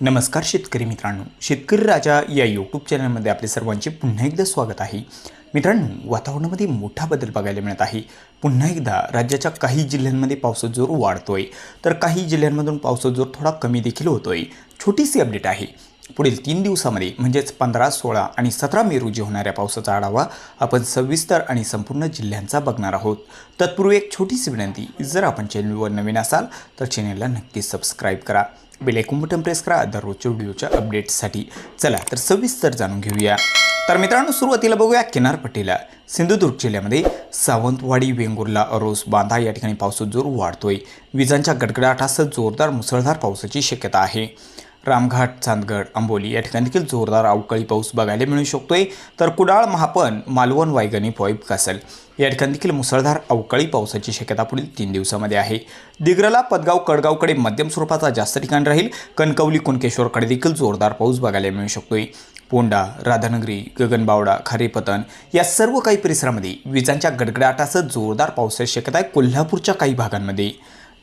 नमस्कार शेतकरी मित्रांनो. शेतकरी राजा या यूट्यूब चॅनलमध्ये आपले सर्वांचे पुन्हा एकदा स्वागत आहे. मित्रांनो वातावरणामध्ये मोठा बदल बघायला मिळत आहे. पुन्हा एकदा राज्याच्या काही जिल्ह्यांमध्ये पावसाचा जोर वाढतोय. तर काही जिल्ह्यांमधून पावसाचा जोर थोडा कमी देखील होतोय. छोटीशी अपडेट आहे. पुढील तीन दिवसामध्ये म्हणजेच पंधरा सोळा आणि सतरा मे रोजी होणाऱ्या पावसाचा आढावा आपण सविस्तर आणि संपूर्ण जिल्ह्यांचा बघणार आहोत. तत्पूर्वी एक छोटीशी विनंती जर आपण चॅनलवर नवीन असाल तर चॅनलला नक्की सबस्क्राईब करा. बेल बटन प्रेस करा. दररोजच्या व्हिडिओच्या अपडेट्ससाठी चला तर सविस्तर जाणून घेऊया. तर मित्रांनो सुरुवातीला बघूया किनारपट्टीला सिंधुदुर्ग जिल्ह्यामध्ये सावंतवाडी वेंगुर्ला अरोस बांधा या ठिकाणी पावसाचा जोर वाढतोय. विजांच्या गडगडाटासह जोरदार मुसळधार पावसाची शक्यता आहे. रामघाट चांदगड आंबोली या ठिकाणी देखील जोरदार अवकाळी पाऊस बघायला मिळू शकतोय. तर कुडाळ महापन मालवण वायगणी पॉईप कासल या ठिकाणी देखील मुसळधार अवकाळी पावसाची शक्यता पुढील तीन दिवसामध्ये आहे. दिग्रला पदगाव कडगावकडे मध्यम स्वरूपाचा जास्त ठिकाण राहील. कणकवली कुणकेश्वरकडे देखील जोरदार पाऊस बघायला मिळू शकतोय. पोंडा राधानगरी गगनबावडा खारेपतन या सर्व काही परिसरामध्ये विजांच्या गडगडाटासह जोरदार पावसाची शक्यता आहे कोल्हापूरच्या काही भागांमध्ये.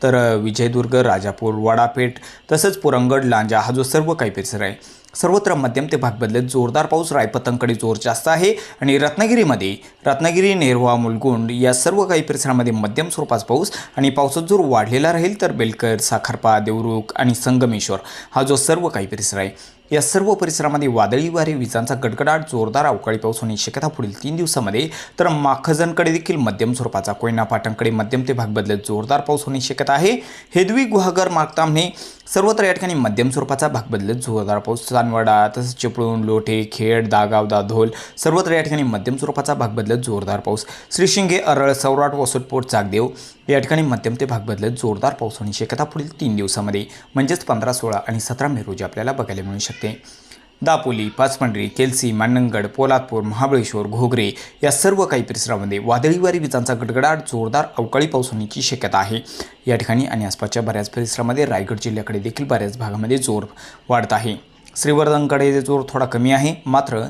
तर विजयदुर्ग राजापूर वाडापेठ तसंच पुरंगड लांजा हा जो सर्व काही परिसर आहे सर्वत्र मध्यम ते भाग बदलत जोरदार पाऊस रायपतनकडे जोर जास्त आहे आणि रत्नागिरीमध्ये रत्नागिरी नेरवा मुलगुंड या सर्व काही परिसरामध्ये मध्यम स्वरूपाचा पाऊस आणि पावसाचा जोर वाढलेला राहील. तर बेलकर साखरपा देवरुख आणि संगमेश्वर हा जो सर्व काही परिसर आहे या सर्व परिसरामध्ये वादळी वारे विजांचा गडगडाट जोरदार अवकाळी पाऊस होण्याची शक्यता पुढील तीन दिवसामध्ये. तर माखजनकडे देखील मध्यम स्वरूपाचा कोयना पाटणकडे मध्यम ते भाग बदलत जोरदार पाऊस होण्याची शक्यता आहे. हेदवी गुहागर मागतामने सर्वत्र या ठिकाणी मध्यम स्वरूपाचा भाग बदलत जोरदार पाऊस. चांदवाडा तसंच चिपळूण लोटे खेड दागाव दाधोल सर्वत्र या ठिकाणी मध्यम स्वरूपाचा भाग बदलत जोरदार पाऊस. श्रीशिंगे अरळ सौराट वसुटपोट चागदेव या ठिकाणी मध्यम ते भाग बदलत जोरदार पाऊस होण्याची शक्यता पुढील तीन दिवसामध्ये म्हणजेच पंधरा सोळा आणि सतरा मे रोजी आपल्याला बघायला मिळू शकते. दापोली पाचपंढरी केलसी मांडणगड पोलादपूर महाबळेश्वर घोगरे या सर्व काही परिसरामध्ये वादळी वारी विजांचा गडगडाट जोरदार अवकाळी पाऊस होण्याची शक्यता आहे. या ठिकाणी आणि आसपासच्या बऱ्याच परिसरामध्ये रायगड जिल्ह्याकडे देखील बऱ्याच भागामध्ये जोर वाढत आहे. श्रीवर्धनकडे जोर थोडा कमी आहे मात्र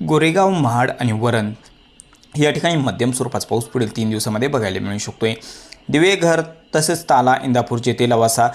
गोरेगाव महाड आणि वरण या ठिकाणी मध्यम स्वरूपाचा पाऊस पुढील तीन दिवसामध्ये बघायला मिळू शकतोय. दिवे घर तसेच ताला इंदापूर जेते लवासा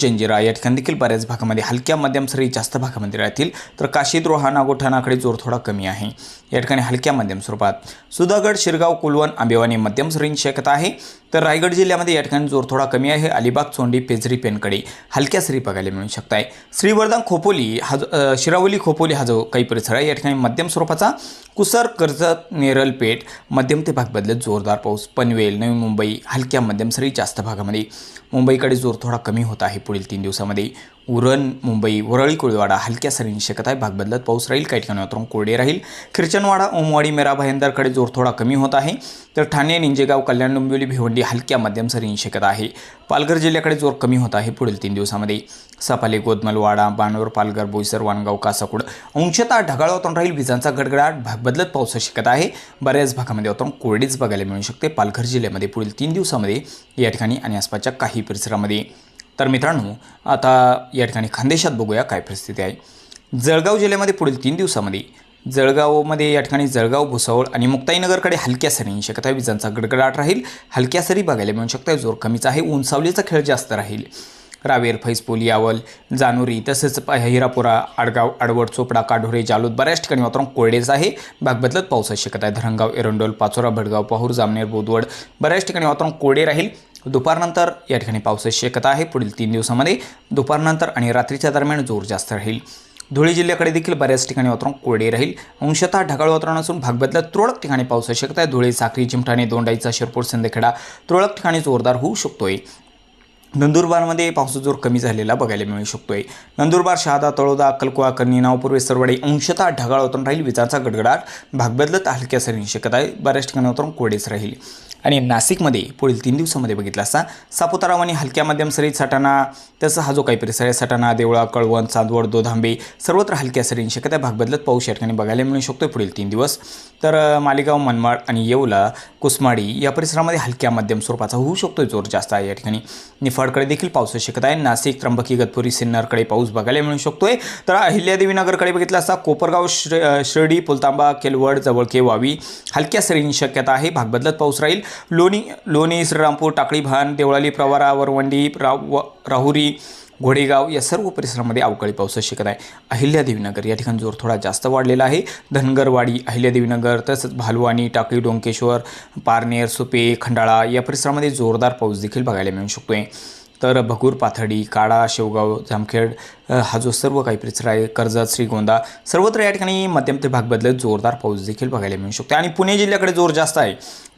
जंजिरा या ठिकाणी देखील बऱ्याच भागामध्ये हलक्या मध्यम सरी जास्त भागामध्ये राहतील. तर काशीद्रोहा नागोठाणाकडे जोर थोडा कमी आहे. या ठिकाणी हलक्या मध्यम स्वरूपात. सुधागड शिरगाव कुलवण आंबेवानी मध्यम सरींची शक्यता आहे. तर रायगड जिल्ह्यामध्ये या ठिकाणी जोर थोडा कमी आहे. अलिबाग चोंडी पेजरी पेनकडे हलक्या सरी बघायला मिळू शकत आहे श्रीवर्धन खोपोली हा जो शिरावली खोपोली हा जो काही परिसर आहे या ठिकाणी मध्यम स्वरूपाचा. कुसर कर्जत नेरल पेठ मध्यम ते भाग बदलत जोरदार पाऊस. पनवेल नवी मुंबई हलक्या मध्यम सरी जास्त भाग भागामध्ये. मुंबईकडे जोर थोडा कमी होत आहे. पुढील तीन दिवसामध्ये उरण मुंबई वरळी कोळीवाडा हलक्या सरींची शक्यता आहे. भाग बदलत पाऊस राहील काही ठिकाणी वातावरण कोरडे राहील. खिरचनवाडा ओमवाडी मेरा भायंदरकडे जोर थोडा कमी होत आहे. तर ठाणे निंजेगाव कल्याण डोंबिवली भिवंडी हलक्या मध्यम सरींची शक्यता आहे. पालघर जिल्ह्याकडे जोर कमी होत आहे पुढील तीन दिवसामध्ये. सपाले गोदमलवाडा बाणवर पालघर बोईसर वाणगाव कासाकुड अंशतः ढगाळ वातावरण राहील. विजांचा गडगडाट भाग बदलत पावसाची शक्यता आहे. बऱ्याच भागामध्ये वातावरण कोरडेच बघायला मिळू शकते. पालघर जिल्ह्यामध्ये पुढील तीन दिवसामध्ये या ठिकाणी आणि आसपासच्या काही परिसरामध्ये. तर मित्रांनो आता या ठिकाणी खानदेशात बघूया काय परिस्थिती आहे. जळगाव जिल्ह्यामध्ये पुढील तीन दिवसामध्ये जळगावमध्ये या ठिकाणी जळगाव भुसावळ आणि मुक्ताईनगरकडे हलक्या सरी शक्यता आहे विजांचा गडगडाट राहील. हलक्या सरी बघायला मिळू शकतात. जोर कमीचा आहे. उंचावलीचा खेळ जास्त राहील. रावेर फैजपूल यावल जानोरी तसेच हिरापुरा आडगाव आडवड चोपडा काढोरे जालूद बऱ्याच ठिकाणी वातावरण कोरडेच आहे. भाग बदलत पावसाची शक्यता आहे. धरणगाव एरंडोल पाचोरा भडगाव पाहूर जामनेर बोदवड बऱ्याच ठिकाणी वातावरण कोरडे राहील. दुपारनंतर या ठिकाणी पावसाची शक्यता आहे. पुढील तीन दिवसामध्ये दुपारनंतर आणि रात्रीच्या दरम्यान जोर जास्त राहील. धुळे जिल्ह्याकडे देखील बऱ्याच ठिकाणी वातावरण कोरडे राहील. अंशतः ढगाळ वातावरण असून भाग तुरळक ठिकाणी पावसाची शक्यता आहे. धुळे साखरी चिमठाणे दोंडाईचा शिरपूर सिंदखेडा तुरळक ठिकाणी जोरदार होऊ शकतोय. नंदुरबारमध्ये पावसाचा जोर कमी झालेला बघायला मिळू शकतोय. नंदुरबार शहादा तळोदा अक्कलकुवा कर्णी नावपूर्वे सरवडे अंशतः ढगाळ वातावरण राहील. विजांचा गडगडाट भाग बदलत हलक्या सरींची शक्यता आहे. बऱ्याच ठिकाणी वातावरण कोरडेच राहील. आणि नाशिकमध्ये पुढील तीन दिवसामध्ये बघितला असता सापुतारा आणि हलक्या मध्यम सरीत सटाणा तसं हा जो काही परिसर आहे सटाणा देवळा कळवण चांदवड दोधांबे सर्वत्र हलक्या सरींची शक्यता आहे. भाग बदलत पाऊस या ठिकाणी बघायला मिळू शकतो पुढील तीन दिवस. तर मालेगाव मनमाड आणि येवला कुसमाडी या परिसरामध्ये हलक्या मध्यम स्वरूपाचा होऊ शकतो जोर जास्त आहे या ठिकाणी. निफाडकडे देखील पावसाची शक्यता आहे. नाशिक त्र्यंबकी गतपुरी सिन्नरकडे पाऊस बघायला मिळू शकतोय. तर अहिल्यादेवीनगरकडे बघितलं बघितला असता कोपरगाव श्रे शिर्डी पुलतांबा केलवड जवळके वावी हलक्या सरींची शक्यता आहे. भाग बदलत पाऊस राहील. लोणी लोणी श्रीरामपूर टाकळी भान देवळाली प्रवारा वरवंडी राव राहुरी घोडेगाव या सर्व परिसरामध्ये अवकाळी पावसाची शक्यता आहे. अहिल्यादेवीनगर या ठिकाणी जोर थोडा जास्त वाढलेला आहे. धनगरवाडी अहिल्यादेवीनगर तसंच भालवानी टाकळी डोंकेश्वर पारनेर सुपे खंडाळा या परिसरामध्ये जोरदार पाऊस देखील बघायला मिळू शकतो आहे तर भगूर पाथडी काळा शेवगाव जामखेड हा जो सर्व काही परिसर आहे कर्जत श्रीगोंदा सर्वत्र या ठिकाणी मध्यम ते भाग बदलत जोरदार पाऊस देखील बघायला मिळू शकतो. आणि पुणे जिल्ह्याकडे जोर जास्त आहे.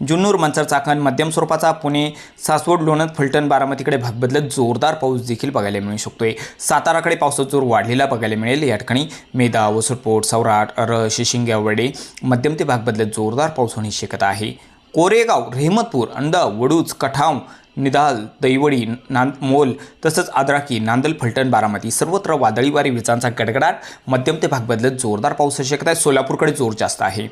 जुन्नूर मंचर चाकण मध्यम स्वरूपाचा पुणे सासवड लोणंद फलटण बारामतीकडे भाग बदलत जोरदार पाऊस देखील बघायला मिळू शकतोय. साताराकडे पावसाचा जोर वाढलेला बघायला मिळेल. या ठिकाणी मेदा वसुटपोट सौराट अर शिशिंग्यावडे मध्यम ते भाग बदलत जोरदार पाऊस होण्याची शक्यता आहे. कोरेगाव रेहमतपूर अंदा वडूज कठाव निदाल दैवडी नांद मोल तसंच आद्राकी नांदल फलटण बारामती सर्वत्र वादळी वारे विजांचा गडगडाट. मध्यम ते भाग बदलत जोरदार पावसाची शक्यता आहे. सोलापूरकडे जोर जास्त आहे.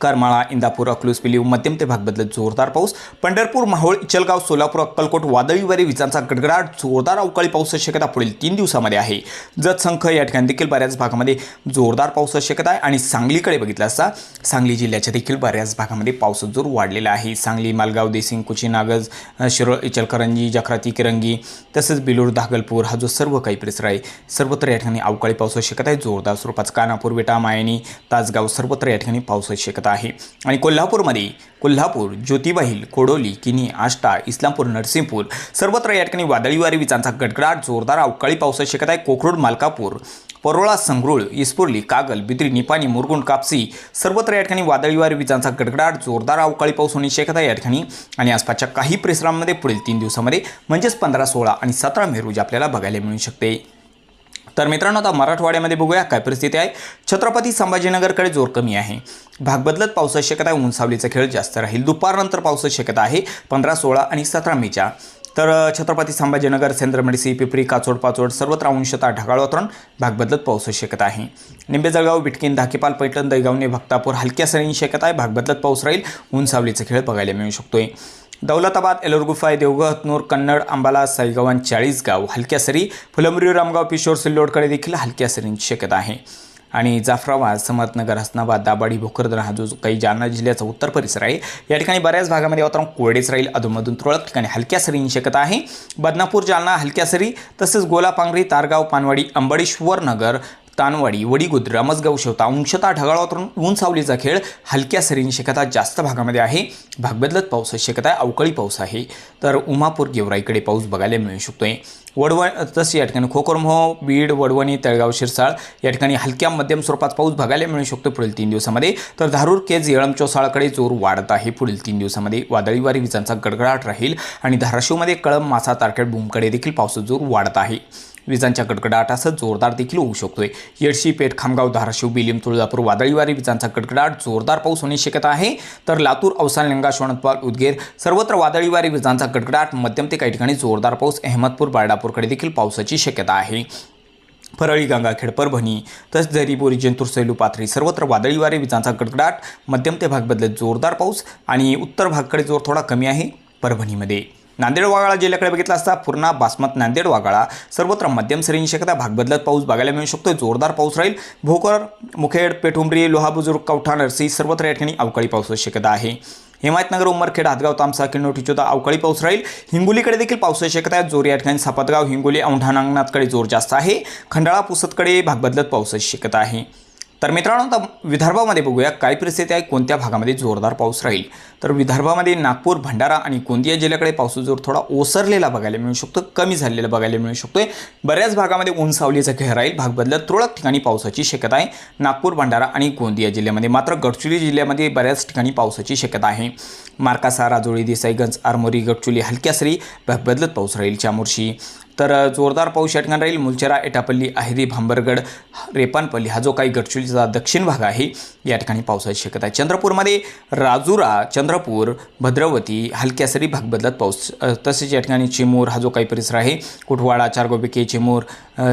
करमाळा इंदापूर अकलूस पिलीव मध्यम ते भाग बदलत जोरदार पाऊस. पंढरपूर माहोळ इचलगाव सोलापूर अक्कलकोट वादळीवरी विजांचा गडगडाट जोरदार अवकाळी पावसाची शक्यता पुढील तीन दिवसामध्ये आहे. जतसंख या ठिकाणी देखील बऱ्याच भागामध्ये जोरदार पावसाची शक्यता आहे आणि सांगलीकडे बघितलं असता सांगली जिल्ह्याच्या देखील बऱ्याच भागामध्ये पावसाचा जोर वाढलेला आहे. सांगली मालगाव देसिंग कुची नागज शिरोळ इचलकरंजी जखराती किरंगी तसंच बिलोर धागलपूर हा जो सर्व काही परिसर आहे सर्वत्र या ठिकाणी अवकाळी पावसाची शक्यता आहे. जोरदार स्वरूपात कानापूर विटा मायनी तासगाव सर्वत्र या ठिकाणी पावसाची शक्यता आहे. आणि कोल्हापूरमध्ये कोल्हापूर ज्योतिबाहिल कोडोली किनी आष्टा इस्लामपूर नरसिंहपूर सर्वत्र या ठिकाणी वादळी वारी विजांचा गडगडाट जोरदार अवकाळी पावसाची शक्यता आहे. कोकरूड मालकापूर परोळा संगरुळ इस्पुर्ली कागल बिद्री निपाणी मुरगुंड कापसी सर्वत्र या ठिकाणी वादळी वारी विजांचा गडगडाट जोरदार अवकाळी पाऊस होण्याची शक्यता आहे या ठिकाणी. आणि आसपासच्या काही परिसरांमध्ये पुढील तीन दिवसामध्ये म्हणजेच पंधरा सोळा आणि सतरा मे रोजी आपल्याला बघायला मिळू शकते. तर मित्रांनो आता मराठवाड्यामध्ये बघूया काय परिस्थिती आहे. छत्रपती संभाजीनगरकडे जोर कमी आहे. भाग बदलत पावसाची शक्यता आहे. उंचावलीचा खेळ जास्त राहील. दुपारनंतर पावसाची शक्यता आहे. पंधरा सोळा आणि सतरा मेच्या. तर छत्रपती संभाजीनगर सेंद्रमडसी पिपरी काचोड पाचोड सर्वत्र अंशता ढगाळ वातावरण. भाग बदलत पावसाची शक्यता आहे. निंबे जळगाव बिटकीन धाकीपाल पैठण दैगावणे भक्तापूर हलक्या सरींची शक्यता आहे. भाग बदलत पाऊस राहील. उंचावलीचा खेळ बघायला मिळू शकतोय. दौलताबाद एलोरगुफाय देवगह हतनूर कन्नड अंबाला साईगावान चाळीसगाव हलक्या सरी फुलंब्री रामगाव पिशोर सिल्लोडकडे देखील हलक्या सरींची शक्यता आहे. आणि जाफराबाद समर्थनगर हसनाबाद दाबाडी भोकरदन हा जो काही जालना जिल्ह्याचा उत्तर परिसर आहे या ठिकाणी बऱ्याच भागामध्ये वातावरण कोरडेच राहील अधूनमधून तुरळक ठिकाणी हलक्या सरींची शक्यता आहे. बदनापूर जालना हलक्या सरी तसेच गोलापांगरी तारगाव पानवाडी अंबडेश्वर नगर तानवाडी वडीगुद्र रमसगाव शेवता अंशतः ढगाळ वातावरण ऊन सावलीचा खेळ हलक्या सरींची शक्यता जास्त भागामध्ये आहे. भाग बदलत पावसाची शक्यता आहे अवकाळी पाऊस आहे. तर उमापूर गेवराईकडे पाऊस बघायला मिळू शकतोय. वडवण तसे या ठिकाणी खोकरमोह बीड वडवणी तळगाव शिरसाळ या ठिकाणी हलक्या मध्यम स्वरूपात पाऊस बघायला मिळू शकतो पुढील तीन दिवसामध्ये. तर धारूर केज येळम चौसाळाकडे जोर वाढत आहे पुढील तीन दिवसामध्ये. वादळी वारी विजांचा गडगडाट राहील आणि धाराशिवमध्ये कळम मासा तारखेड भूमकडे देखील पावसाचा जोर वाढत आहे. विजांच्या कडकडाटासह जोरदार देखील होऊ शकतोय. येडशी पेठ खामगाव धाराशिव बिलिम तुळजापूर वादळीवारी विजांचा गडगडाट जोरदार पाऊस होण्याची शक्यता आहे. तर लातूर औसाल लिंगा शोणतपाल उदगीर सर्वत्र वादळीवारी विजांचा गडगडाट मध्यम ते काही ठिकाणी जोरदार पाऊस अहमदपूर बाळडापूरकडे देखील पावसाची शक्यता आहे. परळी गंगाखेड परभणी तसेच जरीबोरी जिंतूर सैलू पाथरी सर्वत्र वादळी वारे विजांचा गडगडाट मध्यम ते भाग बदलत जोरदार पाऊस आणि उत्तर भागकडे जोर थोडा कमी आहे परभणीमध्ये. नांदेड वागाळा जिल्ह्याकडे बघितला असता पूर्णा बासमत नांदेड वागाळा सर्वत्र मध्यम सरींची शक्यता भाग बदलत पाऊस बघायला मिळू शकतो जोरदार पाऊस राहील. भोकर मुखेड पेठुंबरी लोहाबुजुर्ग कवठा नरसी सर्वत्र या ठिकाणी अवकाळी पावसाची शक्यता आहे. हिमायतनगर उमरखेड हातगाव तामसा किन्नोटी चोदा अवकाळी पाऊस राहील. हिंगोलीकडे देखील पावसाची शक्यता आहे. जोर या ठिकाणी सापतगाव हिंगोली औंढा नागनाथकडे जोर जास्त आहे. खंडाळा पुसतकडे भाग बदलत पावसाची शक्यता आहे. तर मित्रांनो आता विदर्भामध्ये बघूया काय परिस्थिती आहे कोणत्या भागामध्ये जोरदार पाऊस राहील? तर विदर्भामध्ये नागपूर भंडारा आणि गोंदिया जिल्ह्याकडे पावसाचा जोर थोडा ओसरलेला बघायला मिळू शकतो कमी झालेला बघायला मिळू शकतोय. बऱ्याच भागामध्ये ऊन सावलीचा राहील भाग बदलत तुरळक ठिकाणी पावसाची शक्यता आहे. नागपूर भंडारा आणि गोंदिया जिल्ह्यामध्ये मात्र गडचिरोली जिल्ह्यामध्ये बऱ्याच ठिकाणी पावसाची शक्यता आहे. मार्कासा राजोळी देसाईगंज आरमोरी गडचुली हलक्या सरी भाग बदलत पाऊस राहील चामोर्शी तर जोरदार पाऊस या ठिकाणी राहील. मुलचेरा एटापल्ली अहेरी भांबरगड रेपानपल्ली हा जो काही गडचिरोलीचा दक्षिण भाग आहे या ठिकाणी पावसाची शक्यता आहे. चंद्रपूरमध्ये राजुरा चंद्रपूर भद्रवती हलक्या सरी भाग बदलत पाऊस. तसेच या ठिकाणी चिमूर हा जो काही परिसर आहे कुठवाडा चारगोबिके चिमूर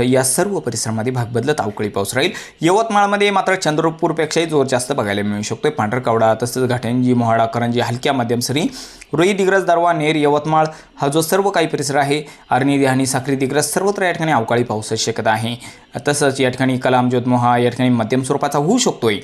या सर्व परिसरामध्ये भाग बदलत अवकाळी पाऊस राहील. यवतमाळमध्ये मात्र चंद्रपूरपेक्षाही जोर जास्त बघायला मिळू शकतो पांढरकवडा तसंच घाट्यांजी मोहाडा करंजी हलक्या मध्यम सरी. रोई दिग्रज दारवा नेर यवतमाळ हा जो सर्व काही परिसर आहे आर्णी देहानी साक्री सर्वत्र या ठिकाणी अवकाळी पावसाची शक्यता आहे. तसंच या ठिकाणी कलाम ज्योतमोहा या ठिकाणी मध्यम स्वरूपाचा होऊ शकतोय.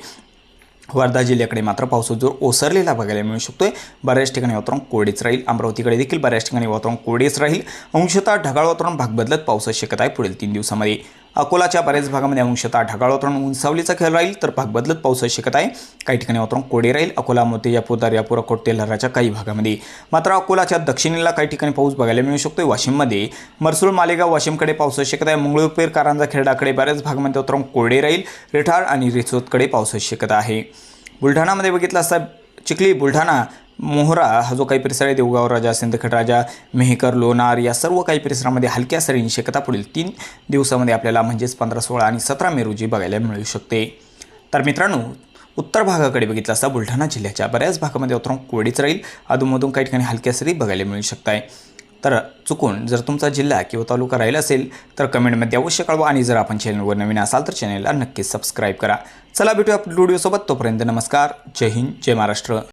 वर्धा जिल्ह्याकडे मात्र पावसाचा जोर ओसरलेला बघायला मिळू शकतो आहे बऱ्याच ठिकाणी वातावरण कोरडेच राहील. अमरावतीकडे देखील बऱ्याच ठिकाणी वातावरण कोरडेच राहील. अंशतः ढगाळ वातावरण भाग बदलत पावसाची शक्यता आहे पुढील तीन दिवसामध्ये. अकोलाच्या बऱ्याच भागामध्ये अंशतः ढगाळ वातावरण उंचावलीचा खेळ राहील तर भाग बदलत पाऊस शकत आहे. काही ठिकाणी वातावरण कोरडे राहील. अकोला मोतेजापूर दर्यापूर अकोट तेल्हाराच्या काही भागामध्ये. मात्र अकोलाच्या दक्षिणेला काही ठिकाणी पाऊस बघायला मिळू शकतो वाशिममध्ये मरसूळ मालेगाव वाशिमकडे पाऊस शकत आहे. मंगळूरपेर कारंजा खेरडाकडे बऱ्याच भागामध्ये वातावरण कोरडे राहील. रिठाळ आणि रिसोदकडे पाऊस शकत आहे. बुलढाणामध्ये बघितलं असता चिखली बुलढाणा मोहरा हा जो काही परिसर आहे देवगाव राजा सिंदखेड राजा मेहकर लोणार या सर्व काही परिसरामध्ये हलक्या सरींची शक्यता पुढील तीन दिवसामध्ये आपल्याला म्हणजेच पंधरा सोळा आणि सतरा मे रोजी बघायला मिळू शकते. तर मित्रांनो उत्तर भागाकडे बघितलं असता बुलढाणा जिल्ह्याच्या बऱ्याच भागामध्ये उतरून कोरडीच राहील. अधूनमधून काही ठिकाणी हलक्या सरी बघायला मिळू शकत आहे तर चुकून जर तुमचा जिल्हा किंवा तालुका राहिला असेल तर कमेंटमध्ये अवश्य कळवा आणि जर आपण चॅनलवर नवीन असाल तर चॅनलला नक्कीच सबस्क्राईब करा. चला भेटूया व्हिडिओसोबत. तोपर्यंत नमस्कार. जय हिंद जय महाराष्ट्र.